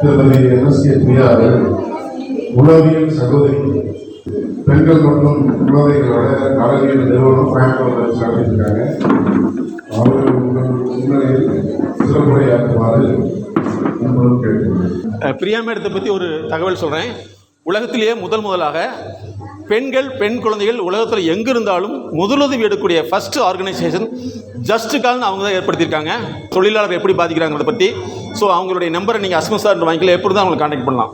திருமதி என்எஸ்கே பிரியா அவர்கள் உளவியல் சகோதரி. பெண்கள் மற்றும் குழந்தைகளோட நலவியல் நிறுவனம் பயன்பாடு வச்சு நடத்திருக்காங்க அவர்கள் உங்கள் முன்னிலையில் சிறப்புரையாற்றுமாறு அன்புடன் கேட்டுக்கொள்கிறேன். அஹ் பிரியா மேடத்தை பற்றி ஒரு தகவல் சொல்கிறேன் உலகத்திலேயே முதல் முதலாக பெண்கள் பெண் குழந்தைகள் உலகத்தில் எங்கே இருந்தாலும் முதலுதவி எடுக்கக்கூடிய ஃபர்ஸ்ட் ஆர்கனைசேஷன் ஜஸ்ட் கால்னு அவங்க தான் ஏற்படுத்தியிருக்காங்க. தொழிலாளர் எப்படி பாதிக்கிறாங்கிறத பற்றி ஸோ அவங்களுடைய நம்பரை நீங்கள் அஸ்மத் சார் வாங்கிக்கல எப்படி தான் அவங்களை காண்டாக்ட் பண்ணலாம்.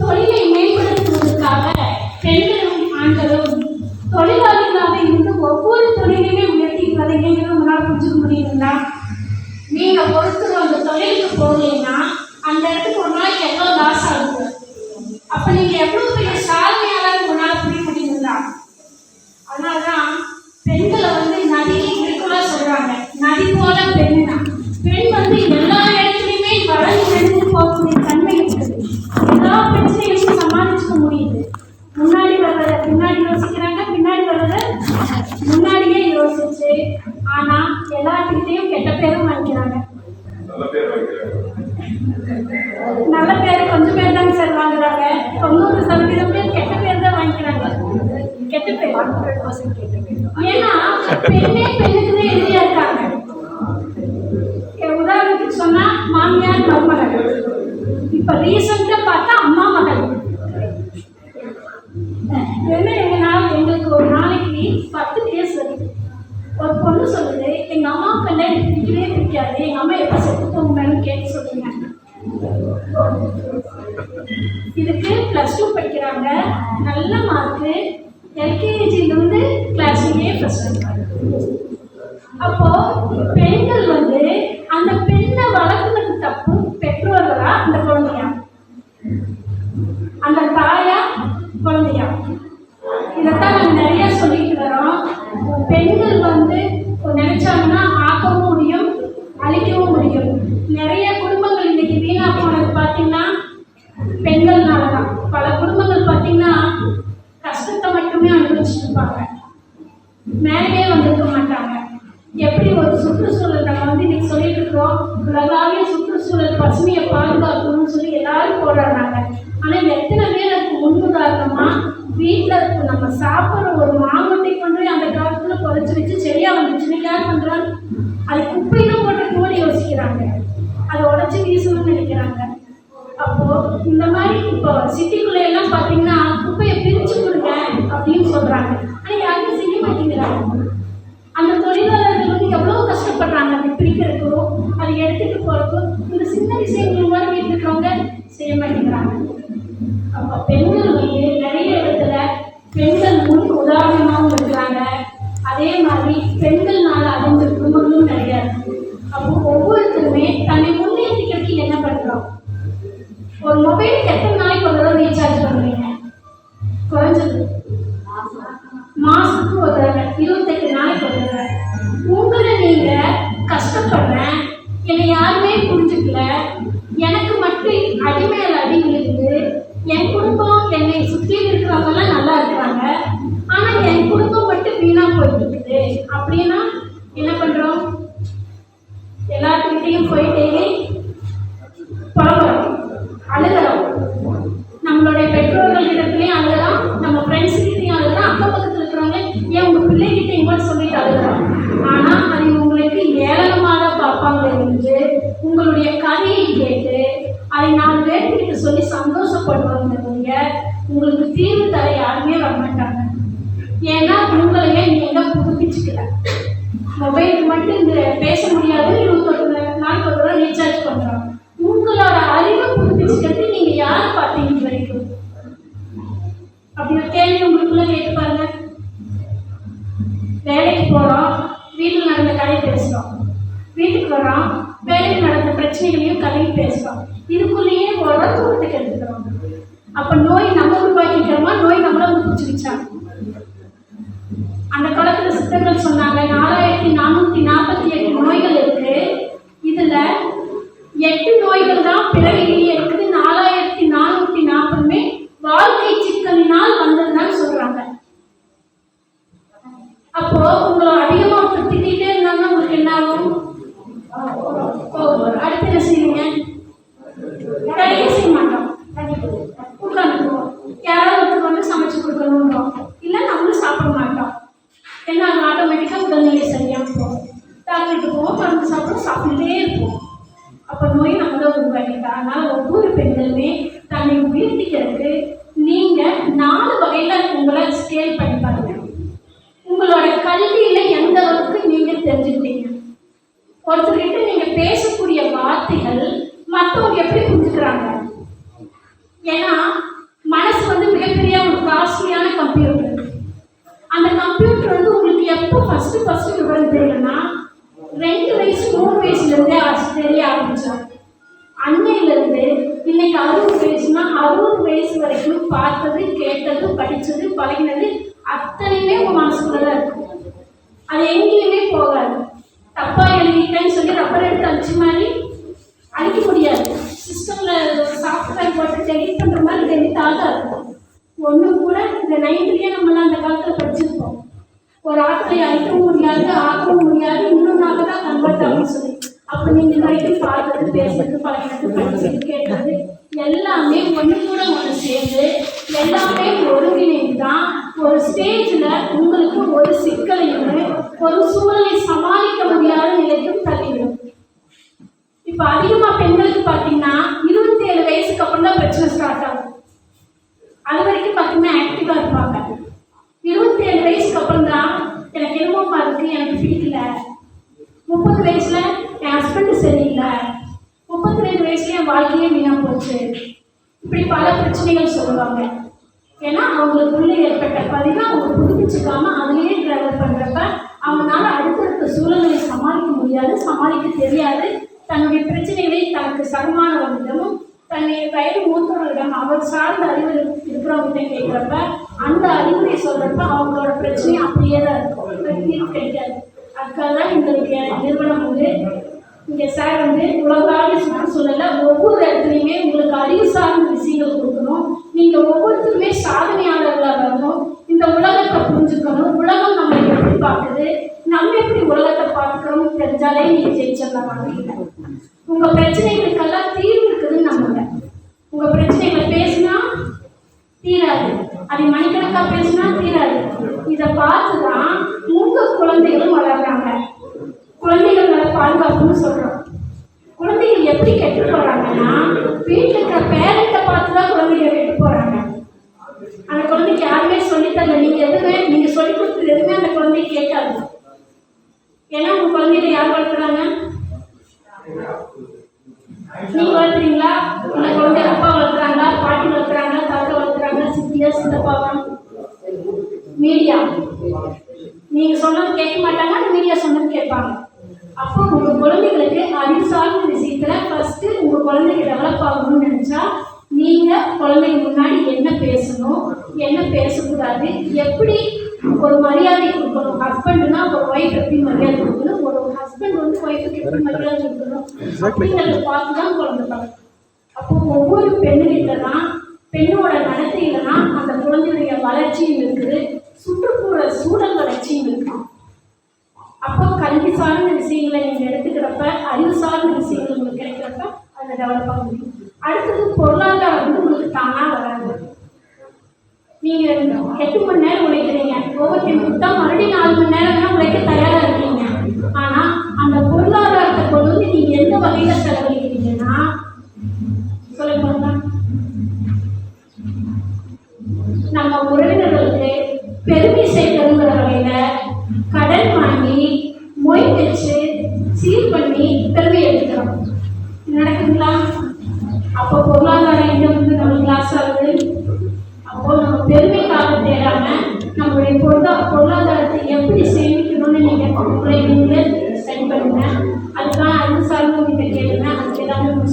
தொழிலை மேம்படுத்துவதற்காக பெண்களும் ஆண்களும் தொழில் மருமகள் இப்ப ரீசெண்டா பார்த்தா அம்மா மகள் என்ன எங்க நாள் எங்களுக்கு ஒரு நாளைக்கு பத்து கேஸ் வருது ஒரு பொண்ணு சொல்லுது எங்க அம்மா கண்டா எனக்கு பிடிக்கவே பிடிக்காது எங்க அம்மா எப்ப செத்து போங்கன்னு கேட்டு சொல்லுங்க. இதுக்கு ப்ளஸ் டூ படிக்கிறாங்க. நல்ல மார்க்கு எல்கேஜிலேருந்து கிளாஸ்லேயே ஃபர்ஸ்ட் அப்போ பெண்கள் வந்து அந்த பெண் வச்சு சரியா வந்துச்சுன்னு கேர் பண்றாங்க அது குப்பையில போட்டு கூட யோசிக்கிறாங்க. அதை உடச்சி வீசணும்னு நினைக்கிறாங்க. அப்போ இந்த மாதிரி இப்போ சிட்டிக்குள்ள எல்லாம் பாத்தீங்கன்னா குப்பையை பிரிச்சு கொடுங்க அப்படின்னு சொல்றாங்க. ஆனா யாருமே செய்ய மாட்டேங்கிறாங்க. அந்த தொழிலாளர்கள் வந்து எவ்வளவு கஷ்டப்படுறாங்க. அதை பிரிக்கிறதுக்கோ அதை எடுத்துட்டு போறதுக்கோ இந்த சின்ன விஷயங்கள் கூட வீட்டில் இருக்கிறவங்க செய்ய மாட்டேங்கிறாங்க. அப்ப பெண்கள் வந்து அந்த காலத்துல சித்தர்கள் சொன்னாங்க நாலாயிரத்தி நானூத்தி நாற்பத்தி எட்டு நோய்கள் இருக்கு. இதுல எட்டு நோய்கள் தான் பிறவிலேயே இருக்குது. நாலாயிரத்தி நானூத்தி நாற்பதுமே வாழ்க்கை சிக்கலினால் வந்ததுதான் சொல்றாங்க. அப்போ உங்களை அதிகமா திட்டிகிட்டே இருந்தாங்க உங்களுக்கு என்ன ஆகும்? அடுத்து என்ன செய்வீங்க? தெரிஞ்சுக்கிட்டீங்க. ஒருத்தர்கிட்ட நீங்க பேசக்கூடிய வார்த்தைகள் மற்றவங்க எப்படி புரிஞ்சுக்கிறாங்க? ஏன்னா மனசு வந்து மிகப்பெரிய ஒரு காஸ்ட்லியான கம்ப்யூட்டர் அந்த கம்ப்யூட்டர் வந்து உங்களுக்கு எப்போ ஃபர்ஸ்ட் ஃபர்ஸ்ட் விவரம் தெரியலன்னா ரெண்டு வயசு மூணு வயசுல இருந்தே தெரிய ஆரம்பிச்சாங்க அன்னையில இருந்து இன்னைக்கு அறுபது வயசுனா அறுபது வயசு வரைக்கும் பார்த்தது கேட்டது படிச்சது பழகினது அத்தனையுமே உங்க மனசுக்குள்ளதான் இருக்கும். அது எங்கேயுமே போகாது. தப்பா எழுதிட்டேன்னு சொல்லி ரப்பர் எடுத்து அடிச்ச மாதிரி அழிக்க முடியாது. சிஸ்டம்ல சாஃப்ட்வேர் போட்டு டெலிட் பண்ற மாதிரி டெலிட் ஆகாது. ஒன்றும் கூட இந்த நைன்த்லயே நம்மளாம் அந்த காலத்துல படிச்சிருப்போம். ஒரு ஆட்களை அழிக்கவும் முடியாது ஆக்கவும் முடியாது இன்னொன்னாக தான் கன்வெர்ட் ஆகும் சொல்லி. அப்ப நீங்க இது பார்த்துட்டு பார்த்தது முப்பத்தி வயசுல என் ஹஸ்பண்ட் சரியில்லை. முப்பத்தி ரெண்டு வயசுல என் வாழ்க்கையே வீணா போச்சு. இப்படி பல பிரச்சனைகள் சொல்லுவாங்க. ஏன்னா அவங்களுக்குள்ள ஏற்பட்ட பதிவை அவங்க புதுப்பிச்சுக்காம அதுலேயே டிராவல் பண்றப்ப அவங்களால அடுத்தடுத்த சூழல்களை சமாளிக்க முடியாது சமாளிக்க தெரியாது. தன்னுடைய பிரச்சனைகளை தனக்கு சகமானவர்களிடமும் தன்னை வயது மூத்தவர்களிடம் அவர் சார்ந்த அறிவு இருக்கிறவங்க கேட்குறப்ப அந்த அறிவுரை சொல்றப்ப அவங்களோட பிரச்சனை அப்படியே தான் இருக்கும் கிடைக்காது. அதுக்காக தான் எங்களுடைய நிறுவனம் வந்து இங்கே சார் வந்து உலகளாவிய சுற்றுச்சூழலில் ஒவ்வொரு இடத்துலையுமே உங்களுக்கு அறிவு சார்ந்த விஷயங்கள் கொடுக்கணும். நீங்கள் ஒவ்வொருத்தருமே சாதனையாளர்களாக வரணும். இந்த உலகத்தை புரிஞ்சுக்கணும். உலகம் நம்ம எப்படி பார்க்குது? நம்ம எப்படி உலகத்தை பார்க்கணும் தெரிஞ்சாலே நீங்கள் ஜெயிச்சிடலாம் வாழ்க்கையில உங்கள் பிரச்சனைகளுக்கெல்லாம் தீர்வு இருக்குதுன்னு நம்புங்க. உங்கள் பிரச்சனைகளை பேசினா தீராது. அதை மணிக்கணக்கா பேசினா தீராது. இதை பார்த்து தான் உங்க குழந்தைகளும் வளர்றாங்க. குழந்தைகள் மேல பாதுகாப்புன்னு சொல்றோம். குழந்தைகள் எப்படி கெட்டு போறாங்கன்னா வீட்டில் இருக்கிற பேரண்ட்டை பார்த்து தான் குழந்தைகள் கெட்டு போறாங்க. அந்த குழந்தைக்கு யாருமே சொல்லித்தரல நீங்க எதுவுமே நீங்க சொல்லி கொடுத்தது எதுவுமே அந்த குழந்தை கேட்காது. ஏன்னா உங்க குழந்தைகளை யார் வளர்க்குறாங்க? நீங்க வளர்த்துறீங்களா உங்க குழந்தை அப்பா வளர்க்குறாங்களா? பாட்டி வளர்க்குறாங்களா? வளர்க்குறாங்களா சித்தியா சித்தப்பாவா மீடியா நீங்க சொன்னது கேட்க மாட்டாங்க மீடியா சொன்னது கேட்பாங்க. அப்போ உங்க குழந்தைகளுக்கு அறிவு சார்ந்த விஷயத்துல ஃபர்ஸ்ட் உங்க குழந்தைக்கு டெவலப் ஆகணும்னு நினைச்சா நீங்க குழந்தைங்க முன்னாடி என்ன பேசணும் என்ன பேசக்கூடாது எப்படி ஒரு மரியாதை கொடுக்கணும் ஹஸ்பண்ட்னா ஒரு ஒய்ஃப் எப்படி மரியாதை கொடுக்கணும் ஒரு ஹஸ்பண்ட் வந்து ஒய்ஃபுக்கு எப்படி மரியாதை கொடுக்கணும் அப்படிங்கிறத பார்த்து தான் குழந்தை அப்போ ஒவ்வொரு பெண்ணுகிட்ட தான் பெண்ணோட நடத்தையில தான் அந்த குழந்தையுடைய வளர்ச்சியும் இருக்குது சுற்றுப்புற சூழல் வளர்ச்சியும் இருக்குது அப்போ கல்வி சார்ந்த விஷயங்களை நீங்க எடுத்துக்கிறப்ப அறிவு சார்ந்த விஷயங்கள் உங்களுக்கு கிடைக்கிறப்ப அதை டெவலப் ஆக முடியும். அடுத்தது பொருளாதாரம் வந்து உங்களுக்கு தானா வராது. நீங்க எட்டு மணி நேரம் உழைக்கிறீங்க. ஓவர் முத்தம் மறுபடியும் நாலு மணி நேரம் தான் உழைக்க தயாரா இருக்கீங்க. ஆனா அந்த பொருளாதாரத்தை கொண்டு வந்து நீங்க எந்த வகையில செலவு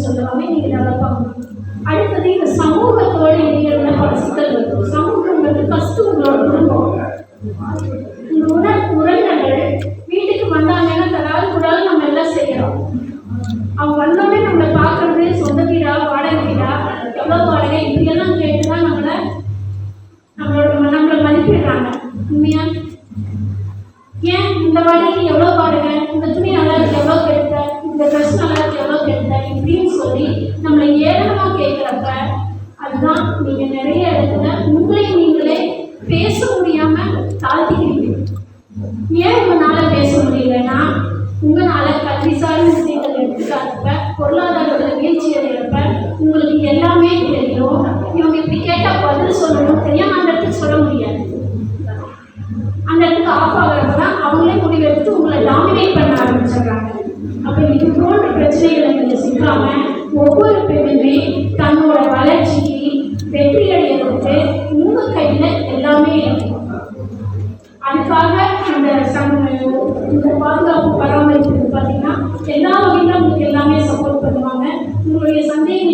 எல்லாமே சொல்லுவாங்க நீங்க டெவலப் அடுத்தது இந்த சமூகத்தோட இணைகிறதுல பல சிக்கல் வரும் சமூகங்கிறது ஃபர்ஸ்ட் உங்களோட குடும்பம். இந்த உணர் உறவினர்கள் வீட்டுக்கு வந்தாங்கன்னா தராது கூடாது நம்ம எல்லாம் செய்யறோம் அவங்க வந்தோடனே நம்மளை பார்க்கறது சொந்த வீடா வாடகை வீடா எவ்வளோ வாடகை இப்படியெல்லாம் கேட்டு தான் நம்மளை நம்மளோட நம்மளை மதிப்பிடுறாங்க. உண்மையா? ஏன் இந்த வழிக்கு எவ்வளோ வாடகை? இந்த துணி நல்லா இருக்கு எவ்வளோ கெடுத்த இந்த ட்ரெஸ் எல்லாம் எவ்வளோ கெடுத்த இப்படின்னு சொல்லி நம்மளை ஏளனமாக கேட்குறப்ப அதுதான் நீங்கள் நிறைய இடத்துல உங்களை நீங்களே பேச முடியாம தாழ்த்திக்கிறீங்க. ஏன் உங்களால பேச முடியலன்னா உங்களால கல்வி சார்ந்த விஷயங்கள் எடுத்துக்காதப்ப பொருளாதார தன்னோட வளர்ச்சிக்கு வெற்றி அடையிறதுக்கு உங்க கையில் எல்லாமே இருக்கும் அதுக்காக அந்த இந்த பாதுகாப்பு பராமரிப்பு பார்த்தீங்கன்னா எல்லா வகையிலும் உங்களுக்கு எல்லாமே சப்போர்ட் பண்ணுவாங்க. உங்களுடைய சந்தேகங்கள்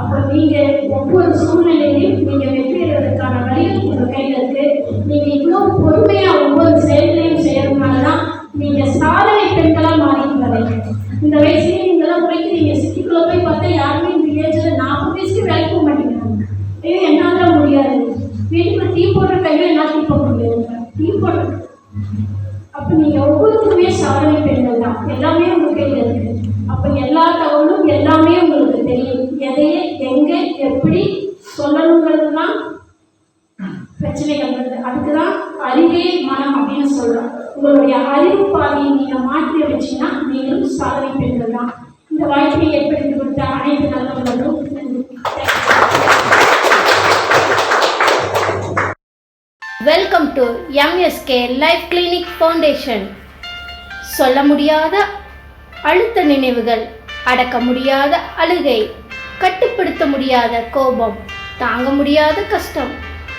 அப்போ நீங்கள் ஒவ்வொரு சூழ்நிலையிலையும் நீங்கள் வெற்றி பெறுவதற்கான வழிகள் உங்கள் கையில் இருக்கு. நீங்கள் இவ்வளோ பொறுமையாக ஒவ்வொரு செயல்களையும் செய்யறதுனால தான் நீங்கள் சாதனை பெண்களாக மாறிட்டு வரீங்க இந்த வயசுலேயே நீங்களாம் உழைக்கிறீங்க. சிட்டிக்குள்ளே போய் பார்த்தா யாருமே இந்த ஏஜில் நாற்பது வயசுக்கு வேலைக்கு போக மாட்டேங்கிறாங்க. இது என்னால் முடியாது. வீட்டுக்கு டீ போடுற கையில் என்னால் டீ போட முடியாது? டீ போடுற. அப்போ நீங்கள் ஒவ்வொருத்தருமே சாதனை பெண்கள் தான். எல்லாமே உங்கள் கையில் இருக்கு. அப்போ எல்லா தகவலும் பிரச்சனைகள் வருது அதுக்கு தான் அறிவே மனம் அப்படின்னு சொல்கிறோம் உங்களுடைய அறிவு பாதையை நீங்கள் மாற்றி வச்சீங்கன்னா நீங்களும் சாதனை பெண்கள் தான். இந்த வாய்ப்பை ஏற்படுத்தி கொடுத்த அனைத்து நல்லவர்களும் welcome to MSK life clinic foundation சொல்ல முடியாத அழுத்த நினைவுகள் அடக்க முடியாத அழுகை கட்டுப்படுத்த முடியாத கோபம் தாங்க முடியாத கஷ்டம்.